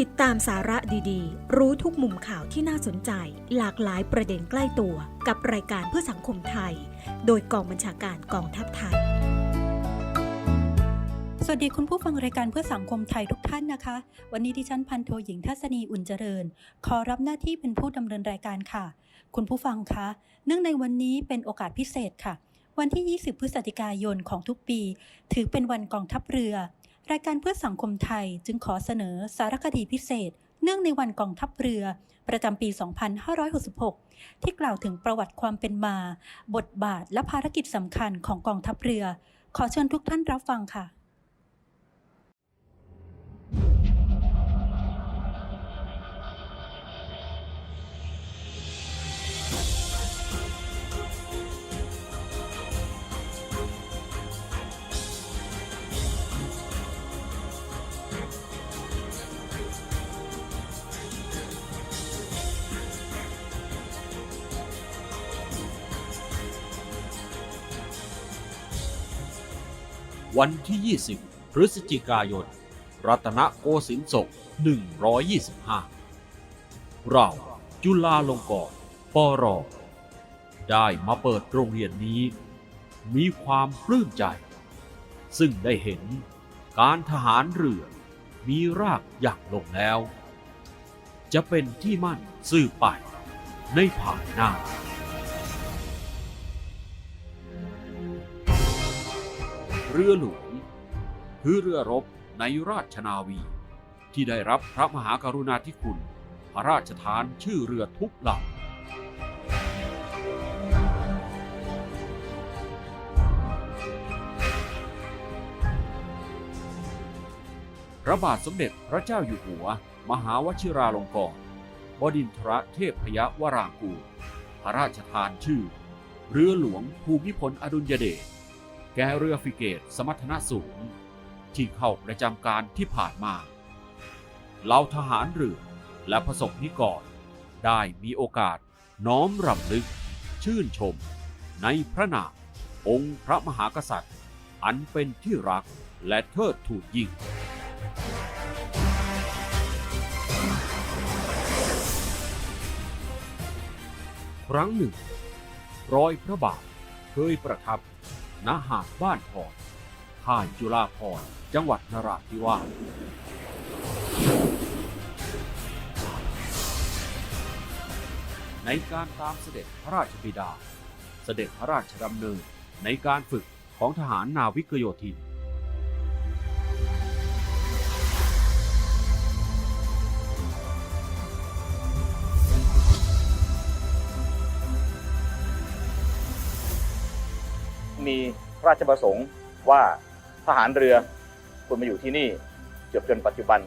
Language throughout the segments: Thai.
ติดตามสาระดีๆ รู้ทุกมุมข่าวที่น่าสนใจ หลากหลายประเด็นใกล้ตัวกับรายการเพื่อสังคมไทย โดยกองบัญชาการกองทัพไทย สวัสดีคุณผู้ฟังรายการเพื่อสังคมไทยทุกท่านนะคะ วันนี้ดิฉันพันโทหญิงทัศนีอุ่นเจริญ ขอรับหน้าที่เป็นผู้ดำเนินรายการค่ะ คุณผู้ฟังคะ เนื่องในวันนี้เป็นโอกาสพิเศษค่ะ วันที่ 20 พฤศจิกายนของทุกปี ถือเป็นวันกองทัพเรือ รายการเพื่อสังคมไทยจึงขอเสนอสารคดีพิเศษ เนื่องในวันกองทัพเรือ ประจำปี 2566 ที่กล่าวถึงประวัติความเป็นมา บทบาทและภารกิจสำคัญของกองทัพเรือ ขอเชิญทุกท่านรับฟังค่ะ วันที่ 20 พฤศจิกายน รัตนโกสินทร์ศก 125 เราจุฬาลงกรณ์ปรได้มาเปิดโรงเรียนนี้ มีความปลื้มใจ ซึ่งได้เห็นการทหารเรือมีรากหยักลงแล้ว จะเป็นที่มั่นสืบไปในภายหน้า เรือหลวงคือเรือรบในราชนาวี ที่ได้รับพระมหากรุณาธิคุณ พระราชทานชื่อเรือทุกลำพระบาทสมเด็จพระเจ้าอยู่หัว มหาวชิราลงกรณ์บดินทรเทพยวรางกูรพระราชทานชื่อ เรือหลวงภูมิพลอดุลยเดช ก่เรือฟริเกตสมรรถนะสูง ที่เข้าประจำการที่ผ่านมาเหล่าทหารเรือและประสบนิกรได้มีโอกาสน้อมรำลึก ชื่นชม ในพระนามองค์พระมหากษัตริย์ อันเป็นที่รักและเทิดทูนยิ่งครั้งหนึ่ง รอยพระบาทเคยประทับ ณหาดบ้านพรค่ายจุฬาพรจังหวัดนราธิวาสในการตามเสด็จพระราชบิดา เสด็จพระราชดำเนินในการฝึกของทหารนาวิกโยธิน มีพระราชประสงค์ว่าทหารเรือควรมาอยู่ที่นี่จบจนปัจจุบัน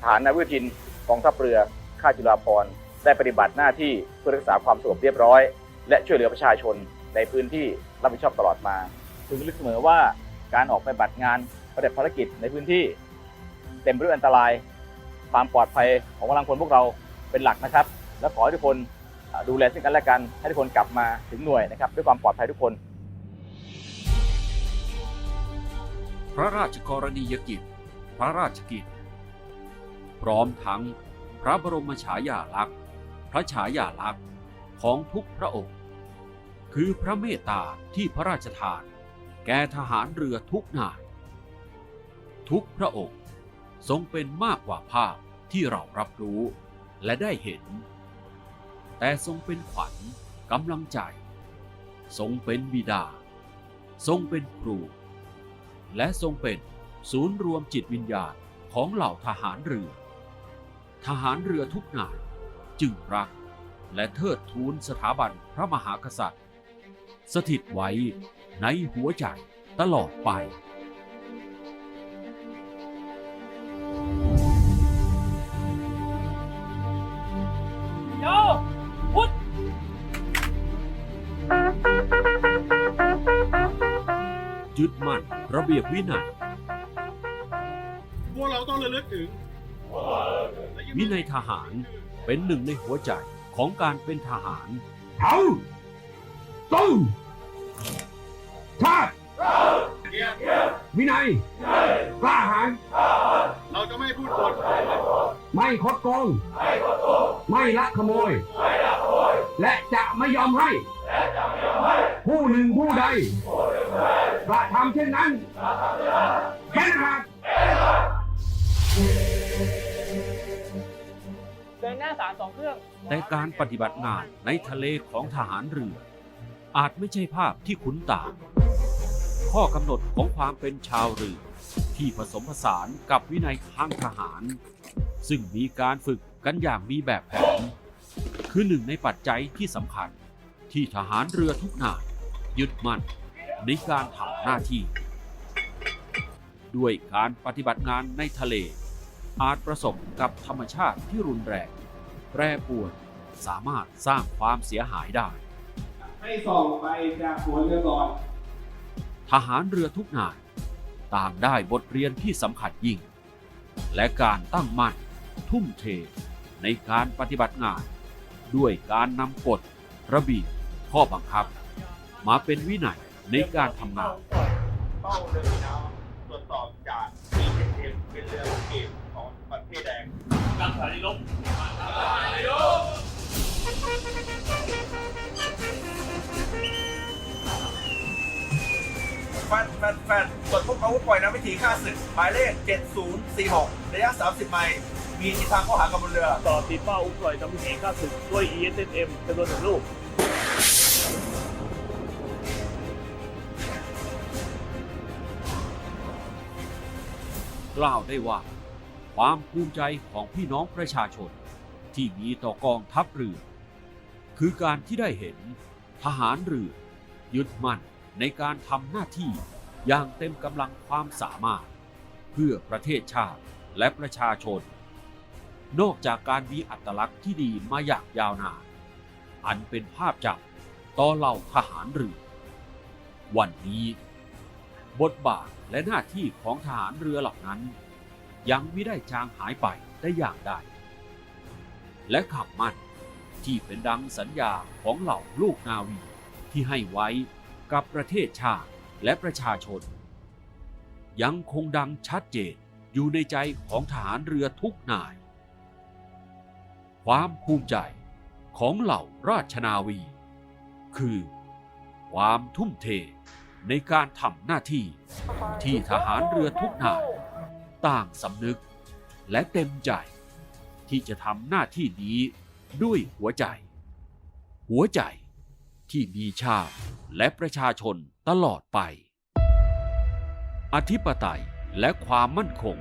ทหารนาวิกยินกองทัพเรือค่าจุฬาภรณ์ได้ปฏิบัติหน้าที่เพื่อรักษาความสงบเรียบร้อย และช่วยเหลือประชาชนในพื้นที่รับผิดชอบตลอดมา ถึงลึกเสมอว่าการออกไปปฏิบัติงานปฏิบัติภารกิจในพื้นที่ เต็มไปด้วยอันตรายความปลอดภัยของกำลังพลพวกเราเป็นหลักนะครับ และขอให้ทุกคนดูแลซึ่งกันและกันให้ทุกคนกลับมาถึงหน่วยนะครับด้วยความปลอดภัยทุกคน พระราชกรณียกิจ พระราชกิจ พร้อมทั้งพระบรมฉายาลักษณ์ พระฉายาลักษณ์ของทุกพระองค์ คือพระเมตตาที่พระราชทาน แก่ทหารเรือทุกนาย ทุกพระองค์ทรงเป็นมากกว่าภาพที่เรารับรู้และได้เห็น แต่ทรงเป็นขวัญกำลังใจ ทรงเป็นบิดา ทรงเป็นครู และทรงเป็นศูนย์รวมจิตวิญญาณของเหล่าทหารเรือ ทหารเรือทุกนายจึงรักและเทิดทูนสถาบันพระมหากษัตริย์ สถิตไว้ในหัวใจตลอดไป ยึดมั่น ระเบียบวินัยพวกเราต้องระลึกถึง วินัยทหารเป็นหนึ่งในหัวใจของการเป็นทหาร เอาตู้ชาติวินัยกล้าหาญเราจะไม่พูดปดไม่คดโกง ไม่ลักขโมย และจะไม่ยอมให้ ผู้หนึ่งผู้ใดกระทำเช่นนั้นเห็นขาดเดินหน้าสามสองเครื่อง แต่การปฏิบัติงานในทะเลของทหารเรือ อาจไม่ใช่ภาพที่คุ้นตา ข้อกำหนดของความเป็นชาวเรือ ที่ผสมผสานกับวินัยทางทหาร ซึ่งมีการฝึกกันอย่างมีแบบแผน คือหนึ่งในปัจจัยที่สำคัญ ที่ทหารเรือทุกนายยึดมั่นในการทำหน้าที่ ด้วยการปฏิบัติงานในทะเล อาจประสบกับธรรมชาติที่รุนแรงแปรปรวนสามารถสร้างความเสียหายได้ ให้ส่องไปจากหัวเรือก่อนทหารเรือทุกนายต่างได้บทเรียนที่สำคัญยิ่ง และการตั้งมั่นทุ่มเทในการปฏิบัติงาน ด้วยการนำกฎระเบียบ ข้อบังคับ มาเป็นวินัยในการทำงาน เป้าเรือสีน้ำตรวจสอบจาก P7M เป็นเรือลูกเกดของประเทศแดงกังสารีลบแฟนแฟนแฟนตรวจพบอาวุธปล่อยน้ำวิถีฆ่าศึกหมายเลข 7046 ระยะ 30 ไมล์มีทิศทางเข้าหากับบนเรือ ต่อตีเป้าอุ้มปล่อยน้ำวิถีข้าศึกด้วย ESM จำนวนหนึ่งลูก กล่าวได้ว่า ความภูมิใจของพี่น้องประชาชน ที่มีต่อกองทัพเรือ คือการที่ได้เห็นทหารเรือ ยึดมั่นในการทำหน้าที่อย่างเต็มกำลังความสามารถ เพื่อประเทศชาติและประชาชน นอกจากการมีอัตลักษณ์ที่ดีมาอย่างยาวนานอันเป็นภาพจำต่อเหล่าทหารเรือ วันนี้ บทบาทและหน้าที่ของทหารเรือเหล่านั้น ยังไม่ได้จางหายไปได้อย่างใดและขับมั่นที่เป็นดังสัญญาของเหล่าลูกนาวีที่ให้ไว้กับประเทศชาติและประชาชน ยังคงดังชัดเจนอยู่ในใจของทหารเรือทุกนาย ความภูมิใจของเหล่าราชนาวี คือ ความทุ่มเท ในการทำหน้าที่ที่ทหารเรือทุกนายต่างสำนึกและเต็มใจ ที่จะทำหน้าที่นี้ด้วยหัวใจ หัวใจที่มีชาติและประชาชนตลอดไป อธิปไตยและความมั่นคง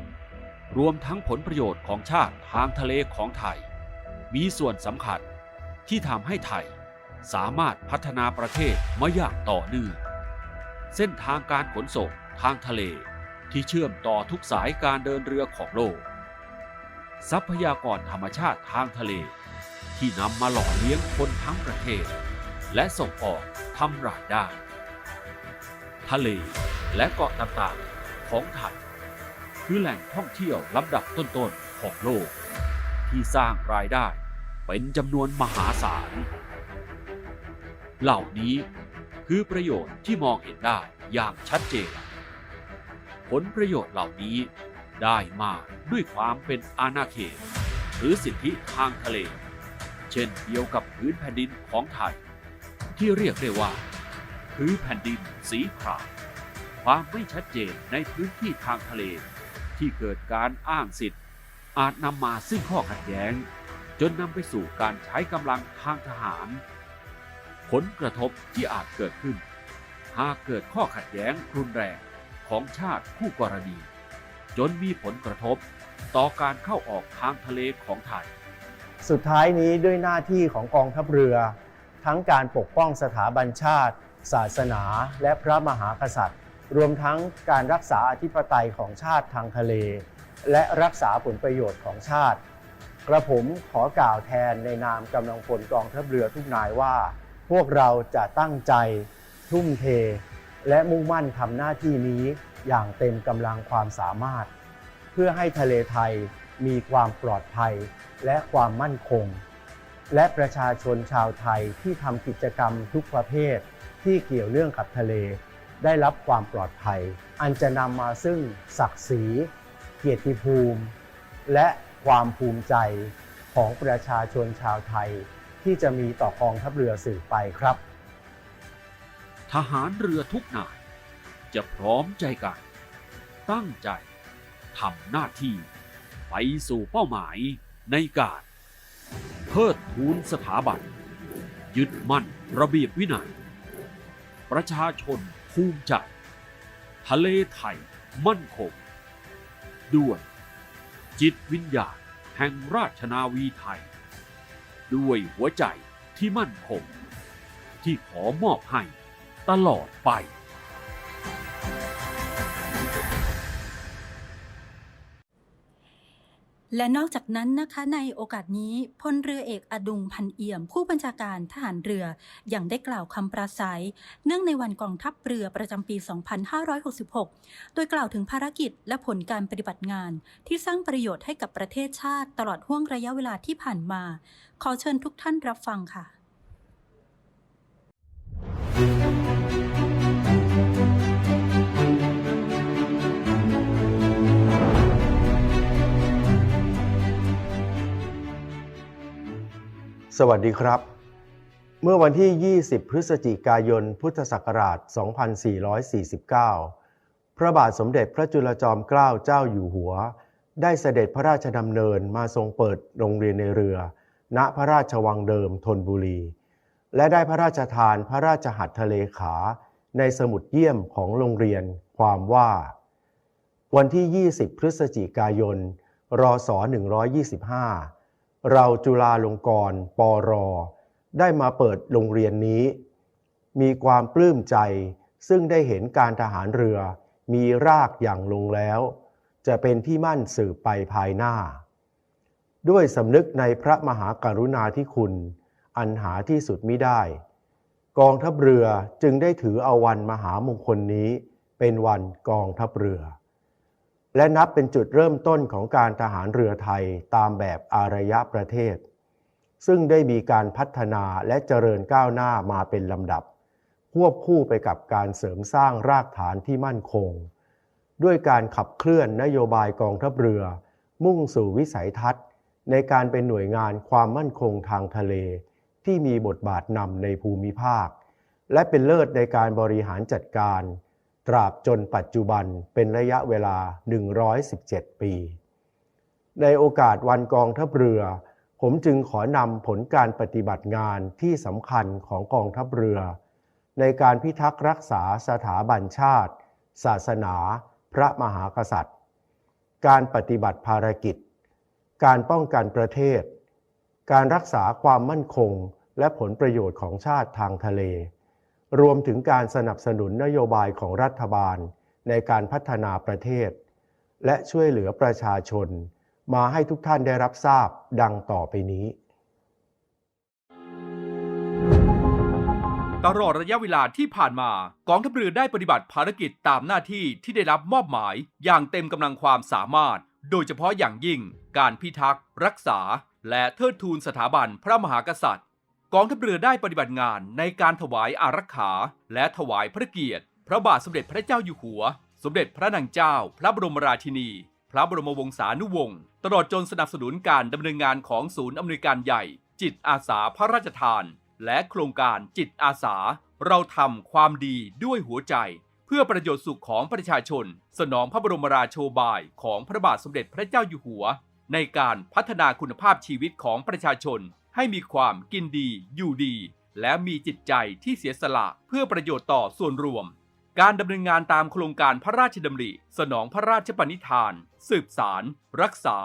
รวมทั้งผลประโยชน์ของชาติทางทะเลของไทย มีส่วนสำคัญที่ทำให้ไทยสามารถพัฒนาประเทศมาอย่างต่อเนื่อง เส้นทางการขนส่งทางทะเล ที่เชื่อมต่อทุกสายการเดินเรือของโลก ทรัพยากรธรรมชาติทางทะเล ที่นำมาหล่อเลี้ยงคนทั้งประเทศ และส่งออกทำรายได้ ทะเลและเกาะต่างๆของไทยคือแหล่งท่องเที่ยวลำดับต้นๆของโลก ที่สร้างรายได้เป็นจำนวนมหาศาล เหล่านี้ คือประโยชน์ที่มองเห็นได้อย่างชัดเจน ผลประโยชน์เหล่านี้ได้มาด้วยความเป็นอาณาเขต หรือสิทธิทางทะเล เช่นเดียวกับพื้นแผ่นดินของไทย ที่เรียกได้ว่าพื้นแผ่นดินสีขาวความไม่ชัดเจนในพื้นที่ทางทะเล ที่เกิดการอ้างสิทธิ์ อาจนำมาซึ่งข้อขัดแย้ง จนนำไปสู่การใช้กำลังทางทหาร ผลกระทบที่อาจเกิดขึ้น หากเกิดข้อขัดแย้งรุนแรงของชาติคู่กรณี จนมีผลกระทบต่อการเข้าออกทางทะเลของไทย สุดท้ายนี้ด้วยหน้าที่ของกองทัพเรือ ทั้งการปกป้องสถาบันชาติ ศาสนา และพระมหากษัตริย์ รวมทั้งการรักษาอธิปไตยของชาติทางทะเล และรักษาผลประโยชน์ของชาติ กระผมขอกล่าวแทนในนามกำลังพลกองทัพเรือทุกนายว่า วกเราจะตั้งใจ ทุ่มเท และมุ่งมั่นทำหน้าที่นี้อย่างเต็มกำลังความสามารถ เพื่อให้ทะเลไทยมีความปลอดภัยและความมั่นคง และประชาชนชาวไทยที่ทำกิจกรรมทุกประเภทที่เกี่ยวเรื่องกับทะเล ได้รับความปลอดภัย อันจะนำมาซึ่งศักดิ์ศรี เกียรติภูมิ และความภูมิใจของประชาชนชาวไทย ที่จะมีต่อกองทัพเรือสืบไปครับ ทหารเรือทุกนาย จะพร้อมใจกัน ตั้งใจทำหน้าที่ไปสู่เป้าหมายในการ เพิดทูนสถาบัน ยึดมั่นระเบียบวินัย ประชาชนภูมิใจ ทะเลไทยมั่นคง ด้วย จิตวิญญาณแห่งราชนาวีไทย ด้วยหัวใจที่มั่นคง ที่ขอมอบให้ตลอดไป และนอกจากนั้นนะคะในโอกาสนี้พลเรือเอกอดุงพันเอี่ยม ผู้บัญชาการทหารเรืออย่างได้กล่าวคำปราศัย เนื่องในวันกองทัพเรือประจำปี 2566 โดยกล่าวถึงภารกิจและผลการปฏิบัติงาน ที่สร้างประโยชน์ให้กับประเทศชาติตลอดห่วงระยะเวลาที่ผ่านมา ขอเชิญทุกท่านรับฟังค่ะ สวัสดีครับ เมื่อวันที่ 20 พฤศจิกายน พุทธศักราช 2449 พระบาทสมเด็จพระจุลจอมเกล้าเจ้าอยู่หัว ได้เสด็จพระราชดำเนินมาทรงเปิดโรงเรียนในเรือ ณพระราชวังเดิมธนบุรี และได้พระราชทานพระราชหัตถเลขา ในสมุดเยี่ยมของโรงเรียนความว่า วันที่ 20 พฤศจิกายน รศ 125 เราจุฬาลงกรณ์ปรได้มาเปิดโรงเรียนนี้ มีความปลื้มใจซึ่งได้เห็นการทหารเรือ มีรากอย่างลงแล้ว จะเป็นที่มั่นสืบไปภายหน้า ด้วยสำนึกในพระมหากรุณาธิคุณ อันหาที่สุดมิได้ กองทัพเรือจึงได้ถือเอาวันมหามงคลนี้ เป็นวันกองทัพเรือ และนับเป็นจุดเริ่มต้นของการทหารเรือไทยตามแบบอารยประเทศ ซึ่งได้มีการพัฒนาและเจริญก้าวหน้ามาเป็นลำดับ ควบคู่ไปกับการเสริมสร้างรากฐานที่มั่นคง ด้วยการขับเคลื่อนนโยบายกองทัพเรือ มุ่งสู่วิสัยทัศน์ ในการเป็นหน่วยงานความมั่นคงทางทะเล ที่มีบทบาทนำในภูมิภาค และเป็นเลิศในการบริหารจัดการ ตราบจนปัจจุบันเป็นระยะเวลา 117 ปี ในโอกาสวันกองทัพเรือ ผมจึงขอนำผลการปฏิบัติงานที่สำคัญของกองทัพเรือ ในการพิทักษ์รักษาสถาบันชาติ ศาสนา พระมหากษัตริย์ การปฏิบัติภารกิจ การป้องกันประเทศ การรักษาความมั่นคงและผลประโยชน์ของชาติทางทะเล รวมถึงการสนับสนุนนโยบายของรัฐบาลในการพัฒนาประเทศ และช่วยเหลือประชาชน มาให้ทุกท่านได้รับทราบดังต่อไปนี้ ตลอดระยะเวลาที่ผ่านมา กองทัพเรือได้ปฏิบัติภารกิจตามหน้าที่ที่ได้รับมอบหมายอย่างเต็มกำลังความสามารถ โดยเฉพาะอย่างยิ่ง การพิทักษ์ รักษา และเทิดทูนสถาบันพระมหากษัตริย์ กองทัพเรือได้ปฏิบัติงานในการถวายอารักขา และถวายพระเกียรติ พระบาทสมเด็จพระเจ้าอยู่หัว สมเด็จพระนางเจ้า พระบรมราชินี พระบรมวงศานุวงศ์ตลอดจนสนับสนุนการดำเนินงานของศูนย์อำนวยการใหญ่ จิตอาสาพระราชทาน และโครงการจิตอาสา เราทำความดีด้วยหัวใจ เพื่อประโยชน์สุขของประชาชน สนองพระบรมราโชบายของพระบาทสมเด็จพระเจ้าอยู่หัว ในการพัฒนาคุณภาพชีวิตของประชาชน ให้มีความกินดีอยู่ดี และมีจิตใจที่เสียสละเพื่อประโยชน์ต่อส่วนรวม การดำเนินงานตามโครงการพระราชดำริ สนองพระราชปณิธาน สืบสาร รักษา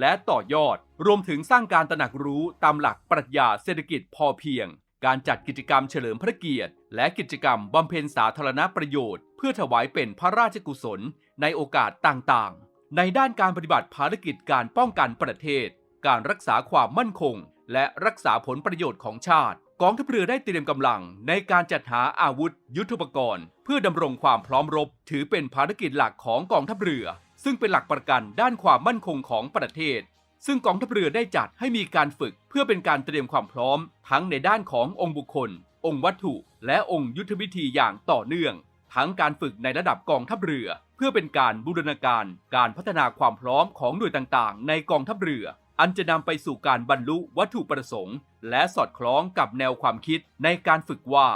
และต่อยอด รวมถึงสร้างการตระหนักรู้ตามหลักปรัชญาเศรษฐกิจพอเพียง การจัดกิจกรรมเฉลิมพระเกียรติ และกิจกรรมบำเพ็ญสาธารณประโยชน์ เพื่อถวายเป็นพระราชกุศล ในโอกาสต่างๆ ในด้านการปฏิบัติภารกิจการป้องกันประเทศ การรักษาความมั่นคง และรักษาผลประโยชน์ของชาติ กองทัพเรือได้เตรียมกำลังในการจัดหาอาวุธ ยุทโธปกรณ์ เพื่อดำรงความพร้อมรบ ถือเป็นภารกิจหลักของกองทัพเรือ ซึ่งเป็นหลักประกันด้านความมั่นคงของประเทศ ซึ่งกองทัพเรือได้จัดให้มีการฝึก เพื่อเป็นการเตรียมความพร้อม ทั้งในด้านขององค์บุคคล องค์วัตถุ และองค์ยุทธวิธีอย่างต่อเนื่อง ทั้งการฝึกในระดับกองทัพเรือ เพื่อเป็นการบูรณาการ การพัฒนาความพร้อมของหน่วยต่างๆ ในกองทัพเรือ อันจะนำไปสู่การบรรลุวัตถุประสงค์ และสอดคล้องกับแนวความคิดในการฝึกว่า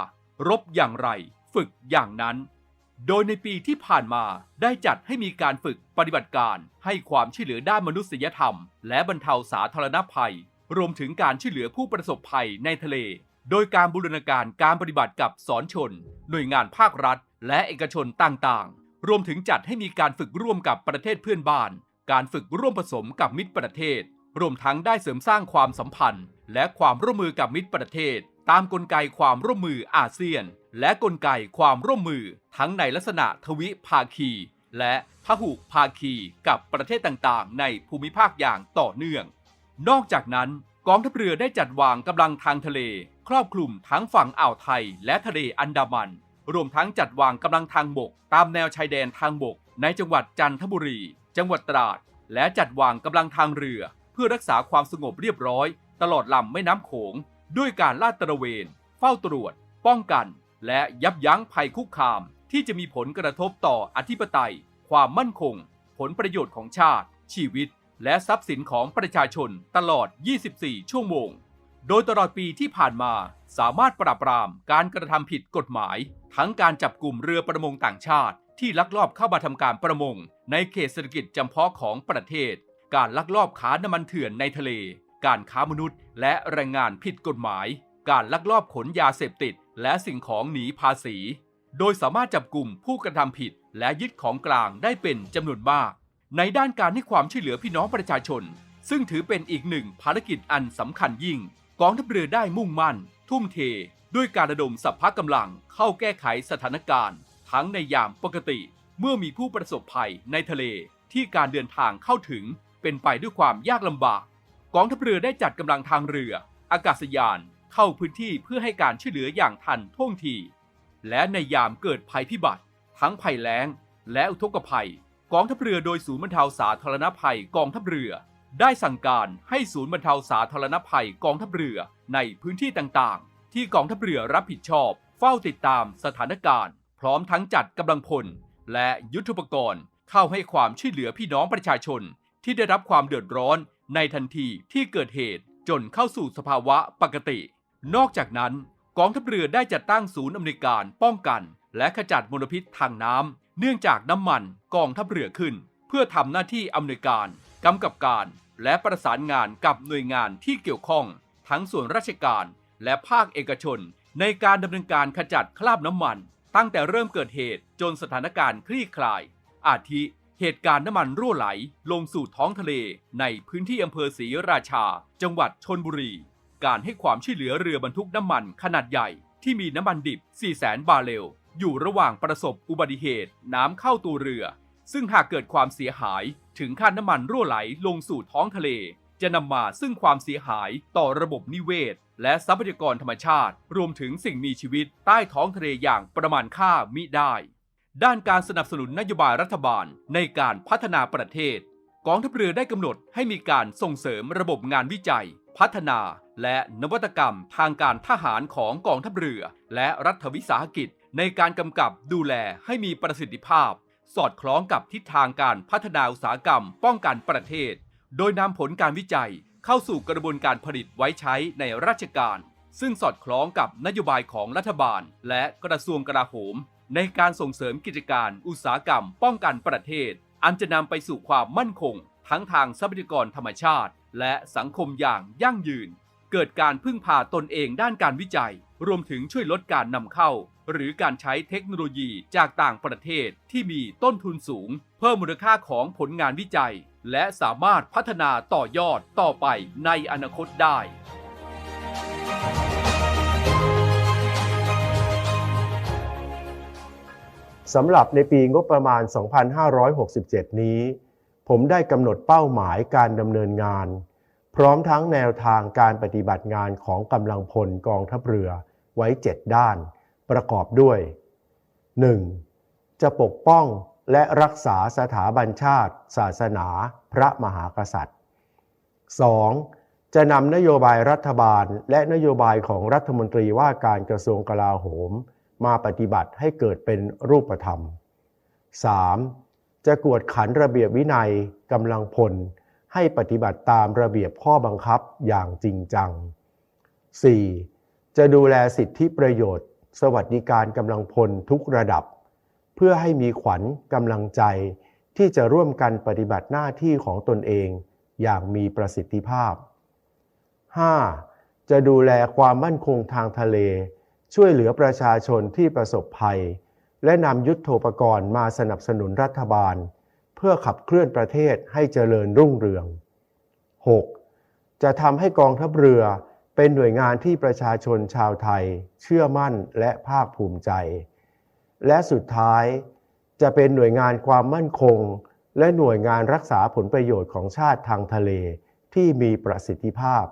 รบอย่างไร ฝึกอย่างนั้น โดยในปีที่ผ่านมาได้จัดให้มีการฝึกปฏิบัติการ ให้ความช่วยเหลือด้านมนุษยธรรม และบรรเทาสาธารณภัย รวมถึงการช่วยเหลือผู้ประสบภัยในทะเล โดยการบูรณาการการปฏิบัติกับสอนชน หน่วยงานภาครัฐ และเอกชนต่างๆ รวมถึงจัดให้มีการฝึกร่วมกับประเทศเพื่อนบ้าน การฝึกร่วมผสมกับมิตรประเทศ รวมทั้งได้เสริมสร้างความสัมพันธ์ และความร่วมมือกับมิตรประเทศ ตามกลไกความร่วมมืออาเซียน และกลไกความร่วมมือ ทั้งในลักษณะทวิภาคี และพหุภาคีกับประเทศต่างๆ ในภูมิภาคอย่างต่อเนื่อง นอกจากนั้นกองทัพเรือได้จัดวางกำลังทางทะเล ครอบคลุมทั้งฝั่งอ่าวไทยและทะเลอันดามัน รวมทั้งจัดวางกำลังทางบก ตามแนวชายแดนทางบก ในจังหวัดจันทบุรี จังหวัดตราด และจัดวางกำลังทางเรือ เพื่อรักษาความสงบเรียบร้อย ตลอดลำแม่น้ำโขง ด้วยการลาดตระเวน เฝ้าตรวจ ป้องกัน และยับยั้งภัยคุกคาม ที่จะมีผลกระทบต่ออธิปไตย ความมั่นคง ผลประโยชน์ของชาติ ชีวิต และทรัพย์สินของประชาชนตลอด 24 ชั่วโมง โดยตลอดปีที่ผ่านมาสามารถปราบปรามการกระทำผิดกฎหมาย ทั้งการจับกลุ่มเรือประมงต่างชาติที่ลักลอบเข้ามาทำการประมง ในเขตเศรษฐกิจจำเพาะของประเทศ การลักลอบค้าน้ำมันเถื่อนในทะเล การค้ามนุษย์ และแรงงานผิดกฎหมาย การลักลอบขนยาเสพติด และสิ่งของหนีภาษี โดยสามารถจับกลุ่มผู้กระทำผิด และยึดของกลางได้เป็นจำนวนมาก ในด้านการให้ความช่วยเหลือพี่น้องประชาชน ซึ่งถือเป็นอีกหนึ่งภารกิจอันสำคัญยิ่ง กองทัพเรือได้มุ่งมั่น ทุ่มเท ด้วยการระดมสัพพะกำลังเข้าแก้ไขสถานการณ์ ทั้งในยามปกติ เมื่อมีผู้ประสบภัยในทะเลที่การเดินทางเข้าถึง เป็นไปด้วยความยากลำบาก กองทัพเรือได้จัดกำลังทางเรือ อากาศยานเข้าพื้นที่เพื่อให้การช่วยเหลืออย่างทันท่วงที และในยามเกิดภัยพิบัติ ทั้งภัยแล้ง และอุทกภัย กองทัพเรือโดยศูนย์บรรเทาสาธารณภัยกองทัพเรือ ได้สั่งการให้ศูนย์บรรเทาสาธารณภัยกองทัพเรือในพื้นที่ต่างๆ ที่กองทัพเรือรับผิดชอบ เฝ้าติดตามสถานการณ์ พร้อมทั้งจัดกำลังพล และยุทธุปกรณ์เข้าให้ความช่วยเหลือพี่น้องประชาชน ที่ได้รับความเดือดร้อนในทันทีที่เกิดเหตุจนเข้าสู่สภาวะปกติ นอกจากนั้น กองทัพเรือได้จัดตั้งศูนย์อำนวยการป้องกัน และขจัดมลพิษทางน้ำเนื่องจากน้ำมันกองทัพเรือขึ้น เพื่อทำหน้าที่อำนวยการกำกับการ และประสานงานกับหน่วยงานที่เกี่ยวข้อง ทั้งส่วนราชการและภาคเอกชน ในการดำเนินการขจัดคราบน้ำมัน ตั้งแต่เริ่มเกิดเหตุจนสถานการณ์คลี่คลาย อาทิ เหตุการณ์น้ำมันรั่วไหลลงสู่ท้องทะเลในพื้นที่อำเภอศรีราชา จังหวัดชนบุรี การให้ความช่วยเหลือเรือบรรทุกน้ำมันขนาดใหญ่ที่มีน้ำมันดิบ 400,000 บาร์เรล อยู่ระหว่างประสบอุบัติเหตุน้ำเข้าตัวเรือ ซึ่งหากเกิดความเสียหายถึงขั้นน้ำมันรั่วไหลลงสู่ท้องทะเล จะนำมาซึ่งความเสียหายต่อระบบนิเวศ และทรัพยากรธรรมชาติ รวมถึงสิ่งมีชีวิตใต้ท้องทะเลอย่างประมาณค่ามิได้ ด้านการสนับสนุนนโยบายรัฐบาลในการพัฒนาประเทศ กองทัพเรือได้กำหนดให้มีการส่งเสริมระบบงานวิจัย พัฒนา และนวัตกรรมทางการทหารของกองทัพเรือ และรัฐวิสาหกิจ ในการกำกับดูแลให้มีประสิทธิภาพ สอดคล้องกับทิศทางการพัฒนาอุตสาหกรรมป้องกันประเทศ โดยนำผลการวิจัยเข้าสู่กระบวนการผลิตไว้ใช้ในราชการ ซึ่งสอดคล้องกับนโยบายของรัฐบาล และกระทรวงกลาโหม ในการส่งเสริมกิจการ อุตสาหกรรม ป้องกันประเทศ อันจะนำไปสู่ความมั่นคง ทั้งทางทรัพยากรธรรมชาติ และสังคมอย่างยั่งยืน เกิดการพึ่งพาตนเองด้านการวิจัย รวมถึงช่วยลดการนำเข้า หรือการใช้เทคโนโลยีจากต่างประเทศที่มีต้นทุนสูง เพิ่มมูลค่าของผลงานวิจัย และสามารถพัฒนาต่อยอดต่อไปในอนาคตได้ สำหรับในปีงบประมาณ 2567 นี้ ผมได้กำหนดเป้าหมายการดำเนินงาน พร้อมทั้งแนวทางการปฏิบัติงานของกำลังพลกองทัพเรือไว้ 7 ด้าน ประกอบด้วย 1. จะปกป้องและรักษาสถาบันชาติ ศาสนา พระมหากษัตริย์ 2. จะนำนโยบายรัฐบาลและนโยบายของรัฐมนตรีว่าการกระทรวงกลาโหม มาปฏิบัติให้เกิดเป็นรูปธรรม 3. จะกวดขันระเบียบวินัยกำลังพล ให้ปฏิบัติตามระเบียบข้อบังคับอย่างจริงจัง 4. จะดูแลสิทธิประโยชน์ สวัสดิการกำลังพลทุกระดับ เพื่อให้มีขวัญกำลังใจที่จะร่วมกันปฏิบัติหน้าที่ของตนเองอย่างมีประสิทธิภาพ 5. จะดูแลความมั่นคงทางทะเล ช่วยเหลือประชาชนที่ประสบภัย และนำยุทธโธปกรณ์มาสนับสนุนรัฐบาล เพื่อขับเคลื่อนประเทศให้เจริญรุ่งเรือง 6. จะทำให้กองทัพเรือเป็นหน่วยงานที่ประชาชนชาวไทย เชื่อมั่นและภาคภูมิใจ และสุดท้ายจะเป็นหน่วยงานความมั่นคง และหน่วยงานรักษาผลประโยชน์ของชาติทางทะเลที่มีประสิทธิภาพ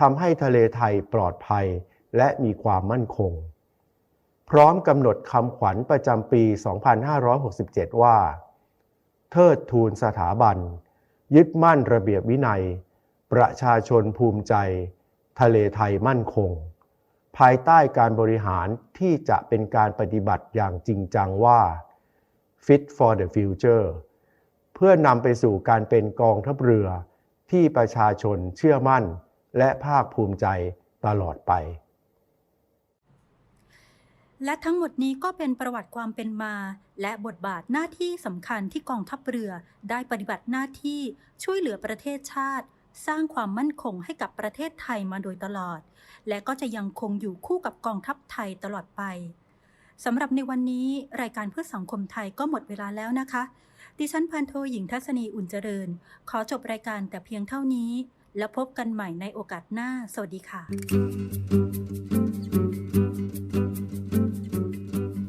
ทำให้ทะเลไทยปลอดภัย และมีความมั่นคง พร้อมกำหนดคำขวัญประจำปี 2567 ว่า เทิดทูนสถาบัน ยึดมั่นระเบียบวินัย ประชาชนภูมิใจ ทะเลไทยมั่นคง ภายใต้การบริหารที่จะเป็นการปฏิบัติอย่างจริงจังว่า Fit for the Future เพื่อนำไปสู่การเป็นกองทัพเรือที่ประชาชนเชื่อมั่นและภาคภูมิใจตลอดไป และทั้งหมดนี้ก็เป็นประวัติความเป็นมา และบทบาทหน้าที่สำคัญที่กองทัพเรือได้ปฏิบัติหน้าที่ช่วยเหลือประเทศชาติ สร้างความมั่นคงให้กับประเทศไทยมาโดยตลอด และก็จะยังคงอยู่คู่กับกองทัพไทยตลอดไปสำหรับในวันนี้รายการเพื่อสังคมไทยก็หมดเวลาแล้วนะคะ ดิฉันพันโทหญิงทัศนีอุ่นเจริญ ขอจบรายการแต่เพียงเท่านี้ แล้วพบกันใหม่ในโอกาสหน้า สวัสดีค่ะ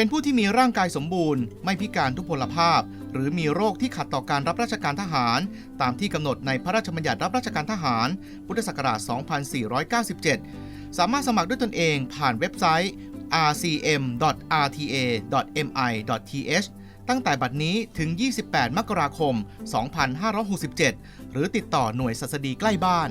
เป็นผู้ที่มีร่างกายสมบูรณ์ ไม่พิการทุพพลภาพ หรือมีโรคที่ขัดต่อการรับราชการทหาร ตามที่กำหนดในพระราชบัญญัติรับราชการทหาร พุทธศักราช 2497 สามารถสมัครด้วยตนเองผ่านเว็บไซต์ rcm.rta.mi.th ตั้งแต่บัดนี้ถึง 28 มกราคม 2567 หรือติดต่อหน่วยสัสดีใกล้บ้าน